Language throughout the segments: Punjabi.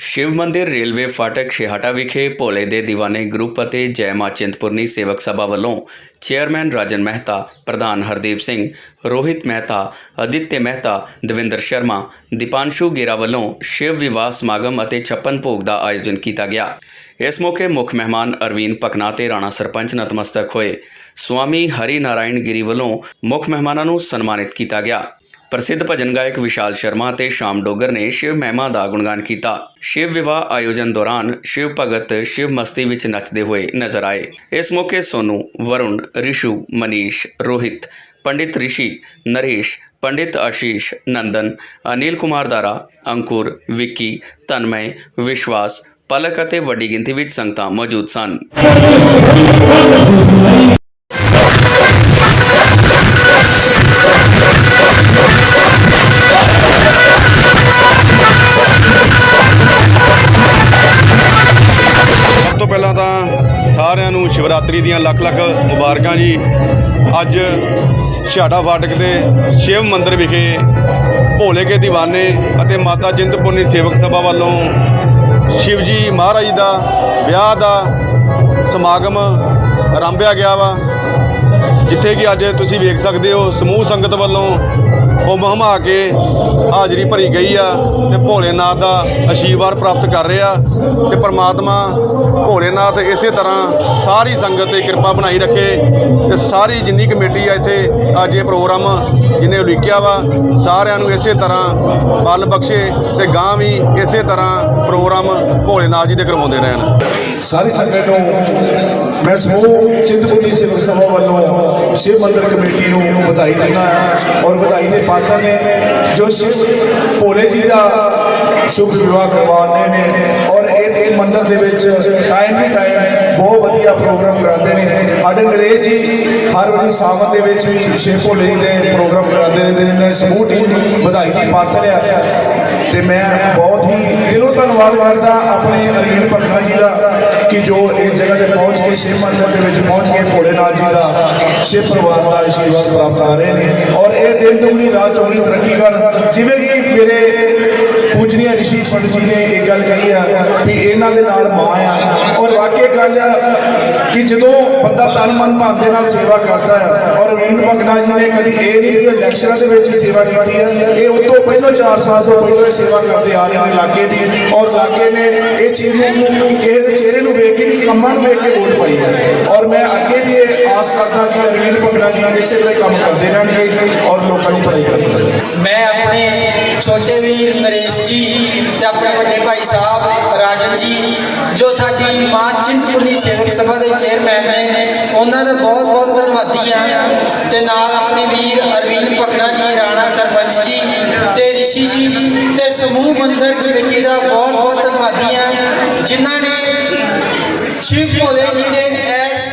ਸ਼ਿਵ ਮੰਦਿਰ ਰੇਲਵੇ ਫਾਟਕ ਛੇਹਟਾ ਵਿਖੇ ਭੋਲੇ ਦੇ ਦੀਵਾਨੇ ਗਰੁੱਪ ਅਤੇ ਜੈ ਮਾਂ ਚਿੰਤਪੁਰਨੀ ਸੇਵਕ ਸਭਾ ਵੱਲੋਂ ਚੇਅਰਮੈਨ ਰਾਜਨ ਮਹਿਤਾ, ਪ੍ਰਧਾਨ ਹਰਦੀਪ ਸਿੰਘ, ਰੋਹਿਤ ਮਹਿਤਾ ਅਦਿੱਤਯ ਮਹਿਤਾ, ਦਵਿੰਦਰ ਸ਼ਰਮਾ, ਦੀਪਾਂਸ਼ੂ ਗੇਰਾ ਵੱਲੋਂ ਸ਼ਿਵ ਵਿਵਾਹ ਸਮਾਗਮ ਅਤੇ ਛੱਪਨ ਭੋਗ ਦਾ ਆਯੋਜਨ ਕੀਤਾ ਗਿਆ। ਇਸ ਮੌਕੇ ਮੁੱਖ ਮਹਿਮਾਨ ਅਰਵੀਨ ਪਕਨਾ ਤੇ ਰਾਣਾ ਸਰਪੰਚ ਨਤਮਸਤਕ ਹੋਏ। ਸਵਾਮੀ ਹਰੀ ਨਾਰਾਇਣ ਗਿਰੀ ਵੱਲੋਂ ਮੁੱਖ ਮਹਿਮਾਨਾਂ ਨੂੰ ਸਨਮਾਨਿਤ ਕੀਤਾ ਗਿਆ। ਪ੍ਰਸਿੱਧ ਭਜਨ ਗਾਇਕ ਵਿਸ਼ਾਲ ਸ਼ਰਮਾ ਤੇ ਸ਼ਾਮ ਡੋਗਰ ਨੇ ਸ਼ਿਵ ਮਹਿਮਾ ਦਾ ਗੁਣਗਾਨ ਕੀਤਾ। ਸ਼ਿਵ ਵਿਵਾਹ ਆਯੋਜਨ ਦੌਰਾਨ ਸ਼ਿਵ ਭਗਤ ਸ਼ਿਵ ਮਸਤੀ ਵਿੱਚ ਨੱਚਦੇ ਹੋਏ ਨਜ਼ਰ ਆਏ। ਇਸ ਮੌਕੇ ਸੋਨੂ, ਵਰੁਣ, ਰਿਸ਼ੂ, ਮਨੀਸ਼, ਰੋਹਿਤ, ਪੰਡਿਤ ਰਿਸ਼ੀ, ਨਰੇਸ਼, ਪੰਡਿਤ ਆਸ਼ੀਸ਼, ਨੰਦਨ, ਅਨਿਲ ਕੁਮਾਰ ਦਾਰਾ, ਅੰਕੁਰ, ਵਿੱਕੀ ਤਨਮय ਵਿਸ਼ਵਾਸ, ਪਲਕ ਅਤੇ ਵੱਡੀ ਗਿਣਤੀ ਵਿੱਚ ਸੰਗਤਾਂ ਮੌਜੂਦ ਸਨ। ਸ਼ਿਵਰਾਤਰੀ ਦੀਆਂ ਲੱਖ ਲੱਖ ਮੁਬਾਰਕਾਂ ਜੀ। ਅੱਜ ਛਾੜਾ ਫਾਟਕ ਦੇ ਸ਼ਿਵ ਮੰਦਿਰ ਵਿਖੇ ਭੋਲੇ ਕੇ ਦੀਵਾਨੇ ਅਤੇ ਮਾਤਾ ਚਿੰਤਪੁਰਨੀ ਸੇਵਕ ਸਭਾ ਵੱਲੋਂ ਸ਼ਿਵ ਜੀ ਮਹਾਰਾਜ ਦਾ ਵਿਆਹ ਦਾ ਸਮਾਗਮ ਆਰੰਭਿਆ ਗਿਆ ਵਾ, ਜਿੱਥੇ ਕਿ ਅੱਜ ਤੁਸੀਂ ਵੇਖ ਸਕਦੇ ਹੋ ਸਮੂਹ ਸੰਗਤ ਵੱਲੋਂ ਉਹ ਮਹਮਾ ਕੇ ਹਾਜ਼ਰੀ ਭਰੀ ਗਈ ਆ ਤੇ ਭੋਲੇਨਾਥ ਦਾ ਆਸ਼ੀਰਵਾਦ ਪ੍ਰਾਪਤ ਕਰ ਰਿਹਾ ਤੇ ਪ੍ਰਮਾਤਮਾ ਭੋਲੇਨਾਥ ਇਸੇ ਤਰ੍ਹਾਂ ਸਾਰੀ ਸੰਗਤ ਤੇ ਕਿਰਪਾ ਬਣਾਈ ਰੱਖੇ ਤੇ ਸਾਰੀ ਜਿੰਨੀ ਕਮੇਟੀ ਆ ਇੱਥੇ ਅੱਜ ਇਹ ਪ੍ਰੋਗਰਾਮ ਜਿਹਨੇ ਉਲੀਕਿਆ ਵਾ, ਸਾਰਿਆਂ ਨੂੰ ਇਸੇ ਤਰ੍ਹਾਂ ਬਲ ਬਖਸ਼ੇ ਤੇ ਗਾਂ ਵੀ ਇਸੇ ਤਰ੍ਹਾਂ ਪ੍ਰੋਗਰਾਮ ਭੋਲੇਨਾਥ ਜੀ ਦੇ ਕਰਵਾਉਂਦੇ ਰਹਿਣ। ਸਾਰੀ ਸੰਗਤ ਨੂੰ ਮੈਂ ਸਮੂਹ ਚਿੰਤਪੁਰਨੀ ਸੇਵਕ ਸਭਾ ਵੱਲੋਂ ਸ਼ਿਵ ਮੰਦਰ ਕਮੇਟੀ ਨੂੰ ਵਧਾਈ ਦਿੰਦਾ ਔਰ ਵਧਾਈ ਦੇ ਪਾਤਰ ਨੇ ਜੋ ਸ਼ਿਵ ਭੋਲੇ ਜੀ ਦਾ ਸ਼ੁਭ ਵਿਵਾਹ ਕਰਵਾਉਂਦੇ ਨੇ ਔਰ ਇਹ ਇਹ ਮੰਦਿਰ ਦੇ ਵਿੱਚ ਟਾਈਮ ਟੂ ਟਾਈਮ ਬਹੁਤ ਵਧੀਆ ਪ੍ਰੋਗਰਾਮ ਕਰਾਉਂਦੇ ਨੇ। ਸਾਡੇ ਨਰੇਸ਼ ਜੀ ਹਰ ਵਾਰੀ ਸਾਵਨ ਦੇ ਵਿੱਚ ਵੀ ਸ਼ਿਵ ਭੋਲੇ ਜੀ ਦੇ ਪ੍ਰੋਗਰਾਮ ਕਰਾਉਂਦੇ ਰਹਿੰਦੇ ਨੇ। ਸਮੂਹ ਟੀਮ ਵਧਾਈ ਦੀ ਪਾਤਰ ਆ। ਤੇ ਮੈਂ ਬਹੁਤ ਹੀ ਦਿਲੋਂ ਧੰਨਵਾਦ ਕਰਦਾ ਆਪਣੇ ਅਰਵਿੰਦ ਭਗਨਾ ਜੀ ਦਾ ਕਿ ਜੋ ਇਸ ਜਗ੍ਹਾ ਤੇ ਪਹੁੰਚ ਕੇ ਸ਼ਿਵ ਮੰਦਿਰ ਦੇ ਵਿੱਚ ਪਹੁੰਚ ਕੇ ਭੋਲੇਨਾਥ ਜੀ ਦਾ ਸ਼ਿਵ ਪਰਿਵਾਰ ਦਾ ਆਸ਼ੀਰਵਾਦ ਪ੍ਰਾਪਤ ਕਰ ਰਹੇ ਨੇ। ਔਰ ਇਹ ਦਿਨ ਦੁਗਣੀ ਰਾਤ ਚੌਗਣੀ ਤਰੱਕੀ ਕਰਨ ਜਿਵੇਂ ਕਿ ਮੇਰੇ ਪੂਜਨੀਆ ਰਿਸ਼ੀ ਪੰਡਿਤ ਜੀ ਨੇ ਇਹ ਗੱਲ ਕਹੀ ਆ ਵੀ ਇਹਨਾਂ ਦੇ ਨਾਲ ਮਾਂ ਆ। ਔਰ ਵਾਕਈ ਗੱਲ ਆ ਕਿ ਜਦੋਂ ਬੰਦਾ ਤਨ ਮਨ ਭਾਵ ਦੇ ਨਾਲ ਸੇਵਾ ਕਰਦਾ ਹੈ ਔਰ ਅਰਵਿੰਦ ਭਗਨਾ ਜੀ ਨੇ ਕਦੀ ਇਹ ਨਹੀਂ ਕਿ ਇਲੈਕਸ਼ਨਾਂ ਦੇ ਵਿੱਚ ਹੀ ਸੇਵਾ ਕੀਤੀ ਹੈ ਇਹ ਉਸ ਤੋਂ ਪਹਿਲਾਂ 4 ਸਾਲ ਤੋਂ ਪਹਿਲਾਂ ਇਹ ਸੇਵਾ ਕਰਦੇ ਆ ਰਹੇ ਨੇ ਲਾਗੇ ਦੀ ਔਰ ਲਾਗੇ ਨੇ ਇਹ ਚੀਜ਼ ਨੂੰ ਕਿਸੇ ਦੇ ਚਿਹਰੇ ਨੂੰ ਵੇਖ ਕੇ ਨਹੀਂ ਕੰਮਾਂ ਨੂੰ ਵੇਖ ਕੇ ਵੋਟ ਪਾਈ ਹੈ ਔਰ ਮੈਂ ਅੱਗੇ ਵੀ ਇਹ ਆਸ ਕਰਦਾ ਕਿ ਅਰਵਿੰਦ ਭਗਨਾ ਜੀ ਇਸੇ ਤਰ੍ਹਾਂ ਹੀ ਕੰਮ ਕਰਦੇ ਰਹਿਣਗੇ ਔਰ ਲੋਕਾਂ ਦੀ ਭਲਾਈ ਕਰਦੇ ਰਹਿਣਗੇ ਮੈਂ ਆਪਣੇ ਛੋਟੇ ਵੀਰ ਨਰੇਸ਼ ਜੀ ਤੇ ਆਪਣੇ ਵੱਡੇ ਭਾਈ ਸਾਹਿਬ ਰਾਜਨ ਜੀ ਜੋ ਸਾਡੀ ਮਾਂ ਚਿੰਤਪੁਰਨੀ ਸੇਵਕ ਸਭਾ ਦੇ ਚੇਅਰਮੈਨ ਨੇ ਉਹਨਾਂ ਦਾ ਬਹੁਤ ਬਹੁਤ ਧੰਨਵਾਦੀ ਹਾਂ ਤੇ ਨਾਲ ਆਪਣੇ ਵੀਰ ਅਰਵਿੰਦ ਪਕਣਾ ਜੀ, ਰਾਣਾ ਸਰਪੰਚ ਜੀ ਤੇ ਰਿਸ਼ੀ ਜੀ ਤੇ ਸਮੂਹ ਮੰਦਰ ਕਮੇਟੀ ਦਾ ਬਹੁਤ ਬਹੁਤ ਧੰਨਵਾਦੀ ਹਾਂ ਜਿਨ੍ਹਾਂ ਨੇ ਸ਼ਿਵ ਭੋਲੇ ਜੀ ਦੇ ਐਸ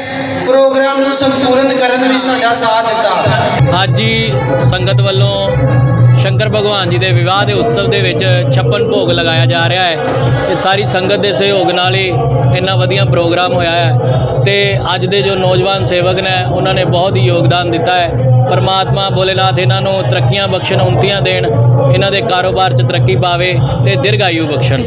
ਪ੍ਰੋਗਰਾਮ ਨੂੰ ਸੰਪੂਰਨ ਕਰਨ ਵਿੱਚ ਸਾਡਾ ਸਾਥ ਦਿੱਤਾ। ਅੱਜ ਹੀ ਸੰਗਤ ਵੱਲੋਂ ਸ਼ੰਕਰ ਭਗਵਾਨ ਜੀ ਦੇ ਵਿਵਾਹ ਦੇ ਉਤਸਵ ਦੇ ਵਿੱਚ ਛੱਪਨ ਭੋਗ ਲਗਾਇਆ ਜਾ ਰਿਹਾ ਹੈ। ਇਹ ਸਾਰੀ ਸੰਗਤ ਦੇ ਸਹਿਯੋਗ ਨਾਲ ਹੀ ਇੰਨਾ ਵਧੀਆ ਪ੍ਰੋਗਰਾਮ ਹੋਇਆ ਹੈ ਤੇ ਅੱਜ ਦੇ ਜੋ ਨੌਜਵਾਨ ਸੇਵਕ ਨੇ, ਉਹਨਾਂ ਨੇ ਬਹੁਤ ਹੀ ਯੋਗਦਾਨ ਦਿੱਤਾ ਹੈ। ਪਰਮਾਤਮਾ ਭੋਲੇਨਾਥ ਇਹਨਾਂ ਨੂੰ ਤਰੱਕੀਆਂ ਬਖਸ਼ਣ, ਉਨਤੀਆਂ ਦੇਣ, ਇਹਨਾਂ ਦੇ ਕਾਰੋਬਾਰ 'ਚ ਤਰੱਕੀ ਪਾਵੇ ਤੇ ਦੀਰਘਾਯੂ ਬਖਸ਼ਣ।